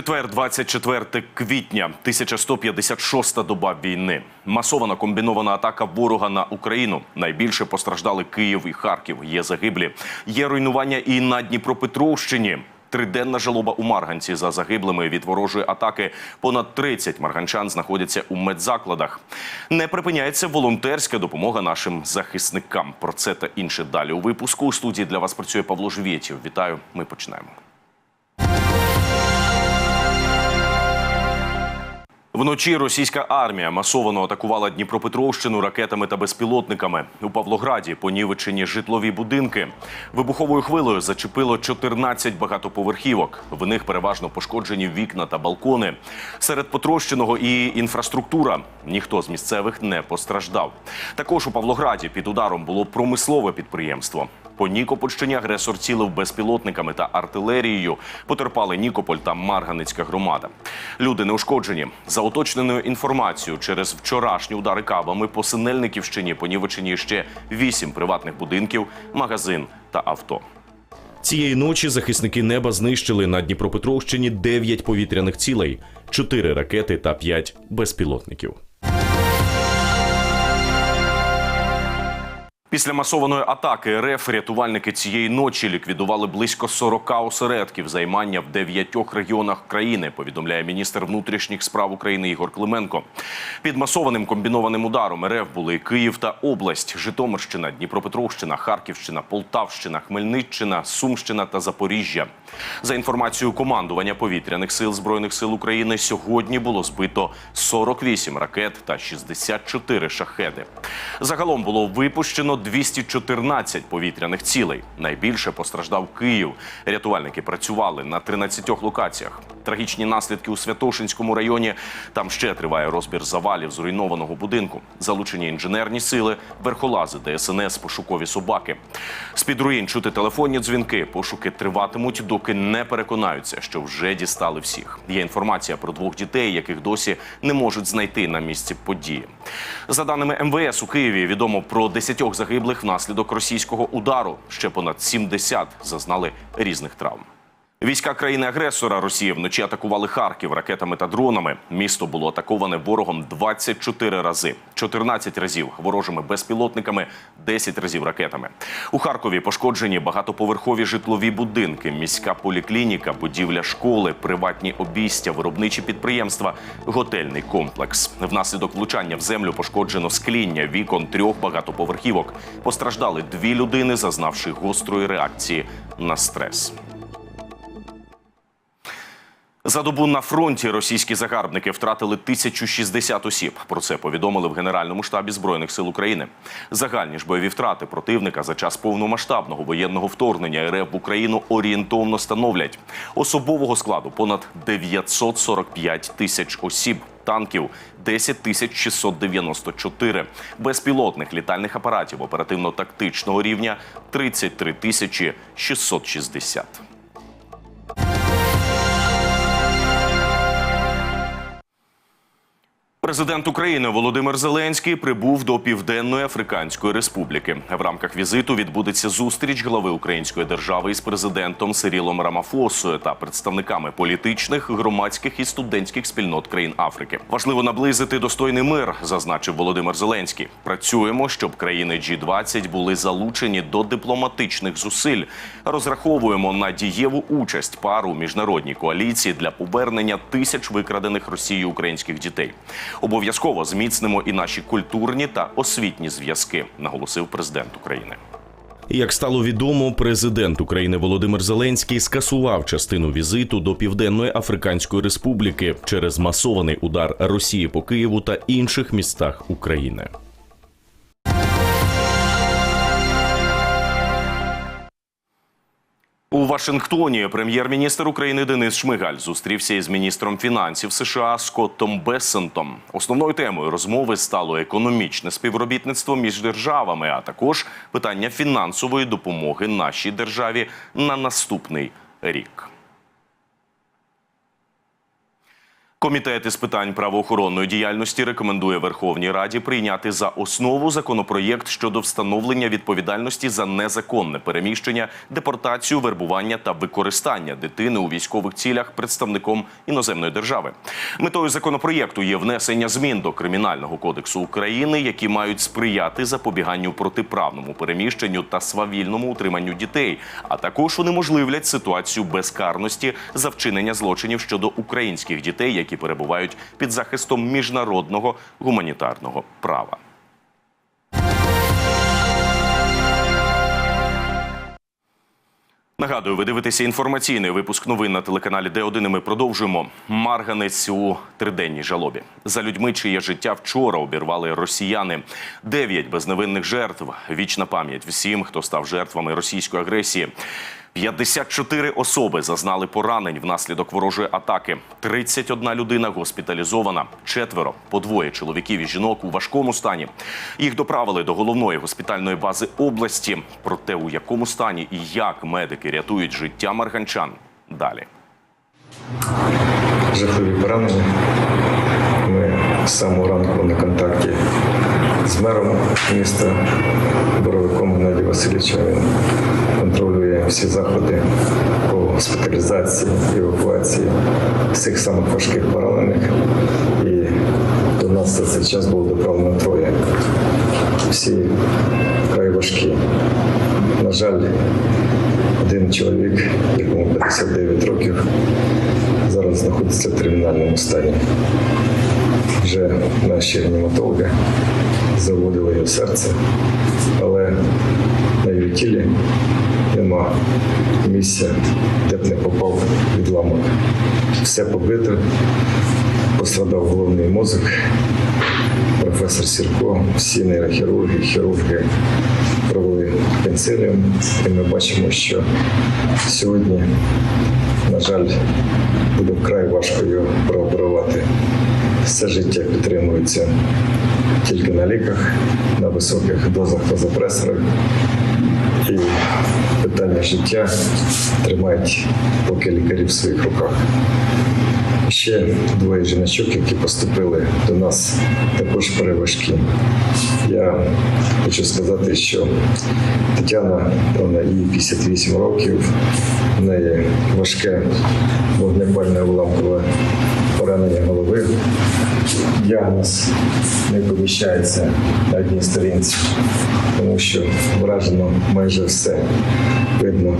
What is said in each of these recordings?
Четвер, 24 квітня, 1156 доба війни. Масована комбінована атака ворога на Україну. Найбільше постраждали Київ і Харків. Є загиблі. Є руйнування і на Дніпропетровщині. Триденна жалоба у Марганці за загиблими від ворожої атаки. Понад 30 марганчан знаходяться у медзакладах. Не припиняється волонтерська допомога нашим захисникам. Про це та інше далі у випуску. У студії для вас працює Павло Живєтів. Вітаю. Ми починаємо. Вночі російська армія масово атакувала Дніпропетровщину ракетами та безпілотниками. У Павлограді понівечені житлові будинки. Вибуховою хвилею зачепило 14 багатоповерхівок. В них переважно пошкоджені вікна та балкони. Серед потрощеного і інфраструктура. Ніхто з місцевих не постраждав. Також у Павлограді під ударом було промислове підприємство. По Нікопольщині агресор цілив безпілотниками та артилерією. Потерпали Нікополь та Марганицька громада. Люди неушкоджені. За уточненою інформацією, через вчорашні удари кабами по Синельниківщині понівечені ще вісім приватних будинків, магазин та авто. Цієї ночі захисники неба знищили на Дніпропетровщині 9 повітряних цілей, 4 ракети та 5 безпілотників. Після масованої атаки РФ рятувальники цієї ночі ліквідували близько 40 осередків займання в дев'ятьох регіонах країни. Повідомляє міністр внутрішніх справ України Ігор Клименко. Під масованим комбінованим ударом РФ були Київ та область, Житомирщина, Дніпропетровщина, Харківщина, Полтавщина, Хмельниччина, Сумщина та Запоріжжя. За інформацією командування повітряних сил збройних сил України, сьогодні було збито 48 ракет та 64 шахеди. Загалом було випущено 214 повітряних цілей. Найбільше постраждав Київ. Рятувальники працювали на 13 локаціях. Трагічні наслідки у Святошинському районі. Там ще триває розбір завалів зруйнованого будинку. Залучені інженерні сили, верхолази, ДСНС, пошукові собаки. З під руїн чути телефонні дзвінки. Пошуки триватимуть, доки не переконаються, що вже дістали всіх. Є інформація про двох дітей, яких досі не можуть знайти на місці події. За даними МВС у Києві, відомо про 10 загиблих внаслідок російського удару. Ще понад 70 зазнали різних травм. Війська країни-агресора Росії вночі атакували Харків ракетами та дронами. Місто було атаковане ворогом 24 рази, 14 разів ворожими безпілотниками, 10 разів ракетами. У Харкові пошкоджені багатоповерхові житлові будинки, міська поліклініка, будівля школи, приватні обійстя, виробничі підприємства, готельний комплекс. Внаслідок влучання в землю пошкоджено скління вікон трьох багатоповерхівок. Постраждали дві людини, зазнавши гострої реакції на стрес. За добу на фронті російські загарбники втратили 1060 осіб. Про це повідомили в Генеральному штабі збройних сил України. Загальні ж бойові втрати противника за час повномасштабного воєнного вторгнення РФ в Україну орієнтовно становлять особового складу понад 945 тисяч осіб. Танків 10 тисяч 694, безпілотних літальних апаратів оперативно-тактичного рівня 33 тисячі 660. Президент України Володимир Зеленський прибув до Південної Африканської Республіки. В рамках візиту відбудеться зустріч глави Української держави із президентом Сирілом Рамафосою та представниками політичних, громадських і студентських спільнот країн Африки. Важливо наблизити достойний мир, зазначив Володимир Зеленський. Працюємо, щоб країни G20 були залучені до дипломатичних зусиль. Розраховуємо на дієву участь пар у міжнародній коаліції для повернення тисяч викрадених Росією українських дітей. Обов'язково зміцнимо і наші культурні та освітні зв'язки, наголосив президент України. Як стало відомо, президент України Володимир Зеленський скасував частину візиту до Південної Африканської Республіки через масований удар Росії по Києву та інших містах України. У Вашингтоні прем'єр-міністр України Денис Шмигаль зустрівся із міністром фінансів США Скоттом Бессентом. Основною темою розмови стало економічне співробітництво між державами, а також питання фінансової допомоги нашій державі на наступний рік. Комітет із питань правоохоронної діяльності рекомендує Верховній Раді прийняти за основу законопроєкт щодо встановлення відповідальності за незаконне переміщення, депортацію, вербування та використання дитини у військових цілях представником іноземної держави. Метою законопроєкту є внесення змін до кримінального кодексу України, які мають сприяти запобіганню протиправному переміщенню та свавільному утриманню дітей, а також унеможливлять ситуацію безкарності за вчинення злочинів щодо українських дітей, які перебувають під захистом міжнародного гуманітарного права. Нагадую, ви дивитеся інформаційний випуск новин на телеканалі Д1. і Ми продовжуємо. Марганець у триденній жалобі. За людьми, чиє життя вчора обірвали росіяни. Дев'ять безневинних жертв. Вічна пам'ять всім, хто став жертвами російської агресії. 54 особи зазнали поранень внаслідок ворожої атаки. 31 людина госпіталізована. Четверо по двоє чоловіків і жінок у важкому стані. Їх доправили до головної госпітальної бази області. Про те, у якому стані і як медики рятують життя марганчан. Далі. жахливі поранення. Ми з самого ранку на контакті з мером міста Боровиком Геннадієм Васильовичем. Він контролює всі заходи по госпіталізації, евакуації всіх самих важких поранених. І до нас за цей час було доправлено троє. Всі вкрай важкі. На жаль, один чоловік, якому 59 років, зараз знаходиться в термінальному стані. Вже наші реаніматологи заводили його серце, але на його тілі нема місця, де б не попав відламок. Все побито, пострадав головний мозок. Професор Сірко, всі нейрохірурги, хірурги провели пенсиліум, і ми бачимо, що сьогодні, на жаль, буде вкрай важко його прооперувати. Все життя підтримується тільки на ліках, на високих дозах тазопресора. І питання життя тримають поки лікарі в своїх руках. Ще двоє жіночок, які поступили до нас, також переважкі. Я хочу сказати, що Тетяна, вона їй 58 років, в неї важке вогнепальне уламкове поранення голови. Діагноз не поміщається на одній сторінці, тому що вражено майже все. Видно,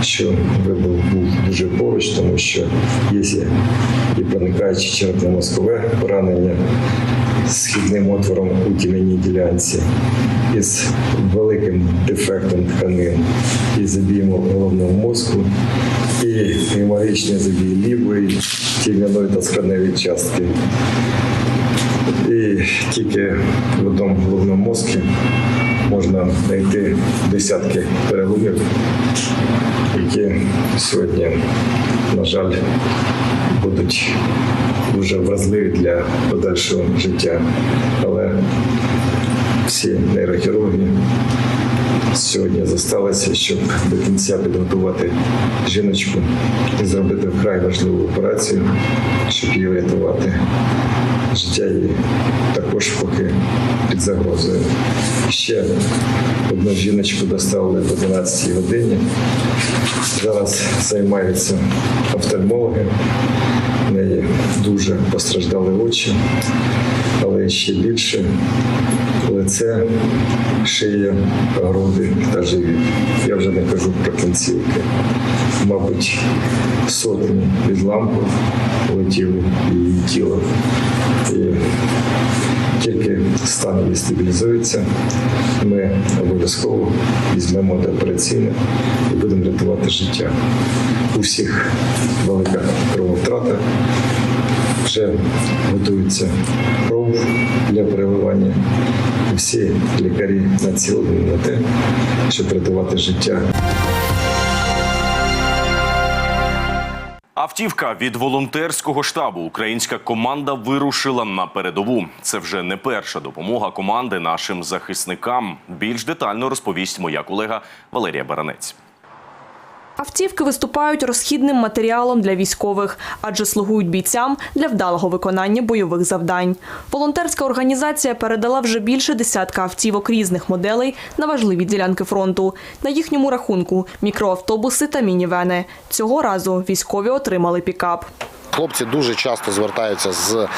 що вибух був дуже поруч, тому що є і проникаючи черепно-мозкове поранення з східним отвором у тім'яній ділянці, із великим дефектом тканин і забієм головного мозку, і геморрагічний забій лівої тім'яної та скроневої частки. І тільки в одному головному мозку можна знайти десятки переломів, які сьогодні, на жаль, будуть дуже вразливі для подальшого життя. Але всі нейрохірурги сьогодні зосталися, щоб до кінця підготувати жіночку і зробити вкрай важливу операцію, щоб її врятувати. Життя її також поки під загрозою. Ще одну жіночку доставили до 12 годині. Зараз займаються офтальмологи. Дуже постраждали очі, але ще більше лице, шия, груди та живіт. Я вже не кажу про кінцівки. Мабуть, сотні відламків летіли її тіло. І тільки стан її стабілізується, ми обов'язково візьмемо до операційне і будемо рятувати життя. У всіх велика крововтрата. Вже готується кров для переливання. Всі лікарі націлені на те, щоб рятувати життя. Автівка від волонтерського штабу. Українська команда вирушила на передову. Це вже не перша допомога команди нашим захисникам. Більш детально розповість моя колега Валерія Баранець. Автівки виступають розхідним матеріалом для військових, адже слугують бійцям для вдалого виконання бойових завдань. Волонтерська організація передала вже більше десятка автівок різних моделей на важливі ділянки фронту. На їхньому рахунку мікроавтобуси та мінівени. Цього разу військові отримали пікап. Хлопці дуже часто звертаються з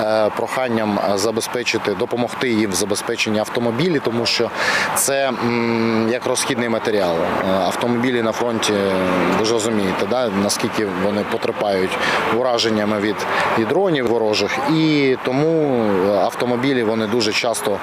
е, проханням забезпечити, допомогти їм в забезпеченні автомобілів, тому що це як розхідний матеріал. Е, Автомобілі на фронті, ви ж розумієте, да, наскільки вони потерпають ураженнями від, від дронів ворожих. І тому автомобілі вони дуже часто,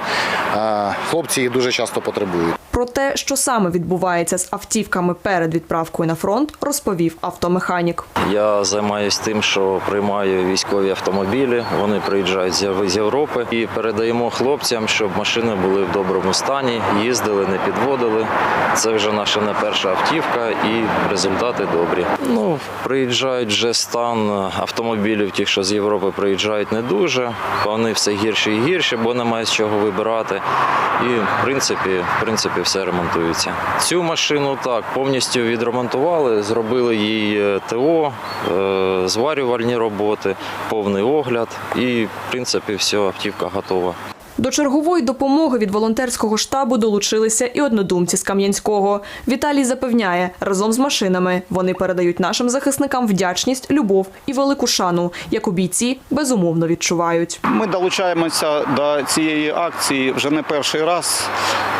е, хлопці їх дуже часто потребують. Про те, що саме відбувається з автівками перед відправкою на фронт, розповів автомеханік. Я займаюся тим, що приймаю військові автомобілі. Вони приїжджають з Європи і передаємо хлопцям, щоб машини були в доброму стані, їздили, не підводили. Це вже наша не перша автівка, і результати добрі. Ну приїжджають вже стан автомобілів, ті, що з Європи приїжджають, не дуже. Вони все гірше і гірше, бо немає з чого вибирати. І в принципі, в принципі, все ремонтується. Цю машину так повністю відремонтували, зробили їй е, ТО, е, зварювальні роботи, повний огляд, і в принципі все, автівка готова. До чергової допомоги від волонтерського штабу долучилися і однодумці з Кам'янського. Віталій запевняє, разом з машинами вони передають нашим захисникам вдячність, любов і велику шану, яку бійці безумовно відчувають. Ми долучаємося до цієї акції вже не перший раз.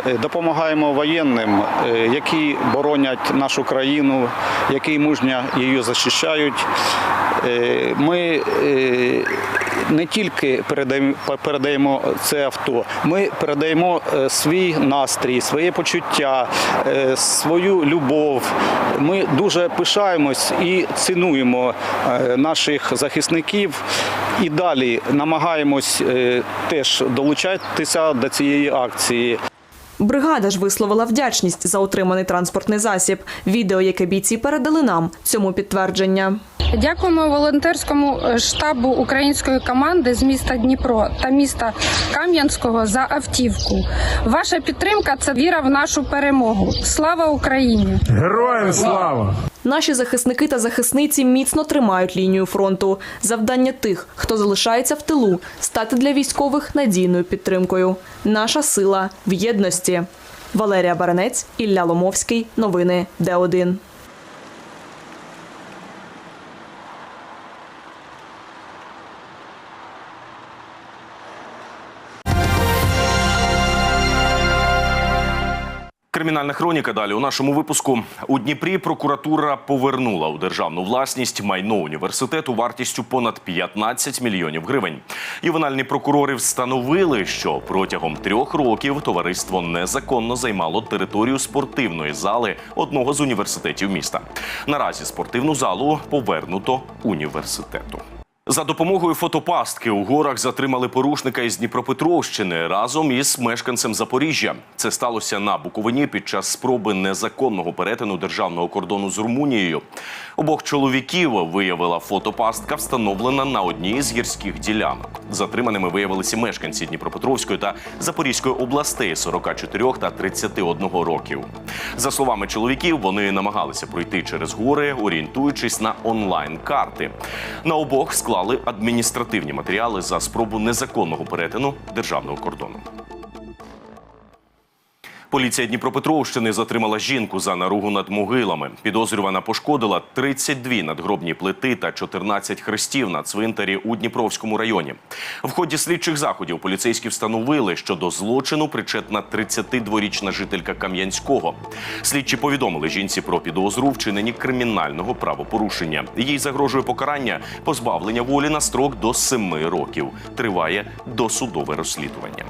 Е, Допомагаємо воєнним, е, які боронять нашу країну, які мужньо її захищають. Е, Ми не тільки передаємо, це авто, ми передаємо е, свій настрій, своє почуття, е, свою любов. Ми дуже пишаємось і цінуємо е, наших захисників. І далі намагаємось теж долучатися до цієї акції. Бригада ж висловила вдячність за отриманий транспортний засіб. Відео, яке бійці передали нам, цьому підтвердження. Дякуємо волонтерському е, штабу української команди з міста Дніпро та міста Кам'янського за автівку. Ваша підтримка це віра в нашу перемогу. Слава Україні! Героям слава! Наші захисники та захисниці міцно тримають лінію фронту. Завдання тих, хто залишається в тилу, стати для військових надійною підтримкою. Наша сила в єдності. Валерія Баранець, Ілля Ломовський. Новини Д1. Кримінальна хроніка далі у нашому випуску у Дніпрі прокуратура повернула у державну власність майно університету вартістю понад 15 мільйонів гривень. Ювенальні прокурори встановили, що протягом трьох років товариство незаконно займало територію спортивної зали одного з університетів міста. Наразі спортивну залу повернуто університету. За допомогою фотопастки у горах затримали порушника із Дніпропетровщини разом із мешканцем Запоріжжя. Це сталося на Буковині під час спроби незаконного перетину державного кордону з Румунією. Обох чоловіків виявила фотопастка, встановлена на одній з гірських ділянок. Затриманими виявилися мешканці Дніпропетровської та Запорізької областей 44 та 31 років. За словами чоловіків, вони намагалися пройти через гори, орієнтуючись на онлайн-карти. На обох склали адміністративні матеріали за спробу незаконного перетину державного кордону. Поліція Дніпропетровщини затримала жінку за наругу над могилами. Підозрювана пошкодила 32 надгробні плити та 14 хрестів на цвинтарі у Дніпровському районі. В ході слідчих заходів поліцейські встановили, що до злочину причетна 32-річна жителька Кам'янського. Слідчі повідомили жінці про підозру в чиненні кримінального правопорушення. Їй загрожує покарання позбавлення волі на строк до 7 років. Триває досудове розслідування.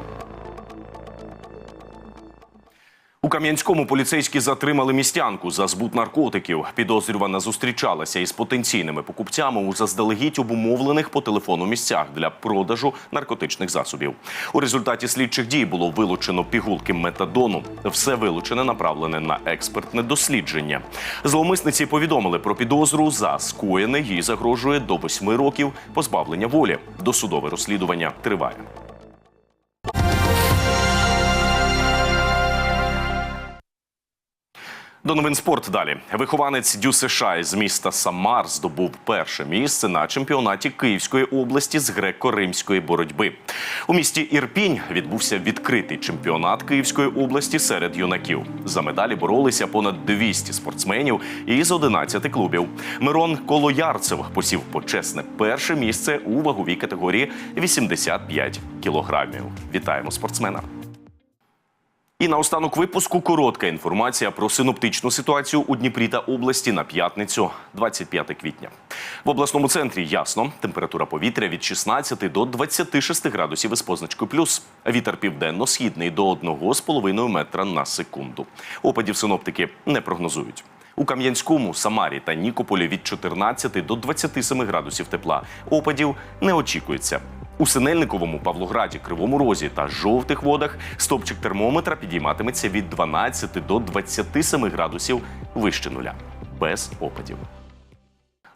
У Кам'янському поліцейські затримали містянку за збут наркотиків. Підозрювана зустрічалася із потенційними покупцями у заздалегідь обумовлених по телефону місцях для продажу наркотичних засобів. У результаті слідчих дій було вилучено пігулки метадону. Все вилучене направлене на експертне дослідження. Зловмисниці повідомили про підозру за скоєне. Їй загрожує до восьми років позбавлення волі. Досудове розслідування триває. До новин спорт далі. Вихованець Дю США з міста Самар здобув перше місце на чемпіонаті Київської області з греко-римської боротьби. У місті Ірпінь відбувся відкритий чемпіонат Київської області серед юнаків. За медалі боролися понад 200 спортсменів із 11 клубів. Мирон Колоярцев посів почесне перше місце у ваговій категорії 85 кілограмів. Вітаємо спортсмена! І наостанок випуску коротка інформація про синоптичну ситуацію у Дніпрі та області на п'ятницю, 25 квітня. В обласному центрі ясно. Температура повітря від 16 до 26 градусів із позначкою плюс. Вітер південно-східний до 1,5 метра на секунду. Опадів синоптики не прогнозують. У Кам'янському, Самарі та Нікополі від 14 до 27 градусів тепла. Опадів не очікується. У Синельниковому, Павлограді, Кривому Розі та жовтих водах стопчик термометра підійматиметься від 12 до 27 градусів вище нуля. Без опадів.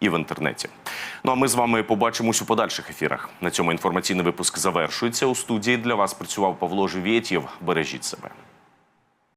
і в інтернеті. Ну а ми з вами побачимось у подальших ефірах. На цьому інформаційний випуск завершується. У студії для вас працював Павло Живєтєв. Бережіть себе.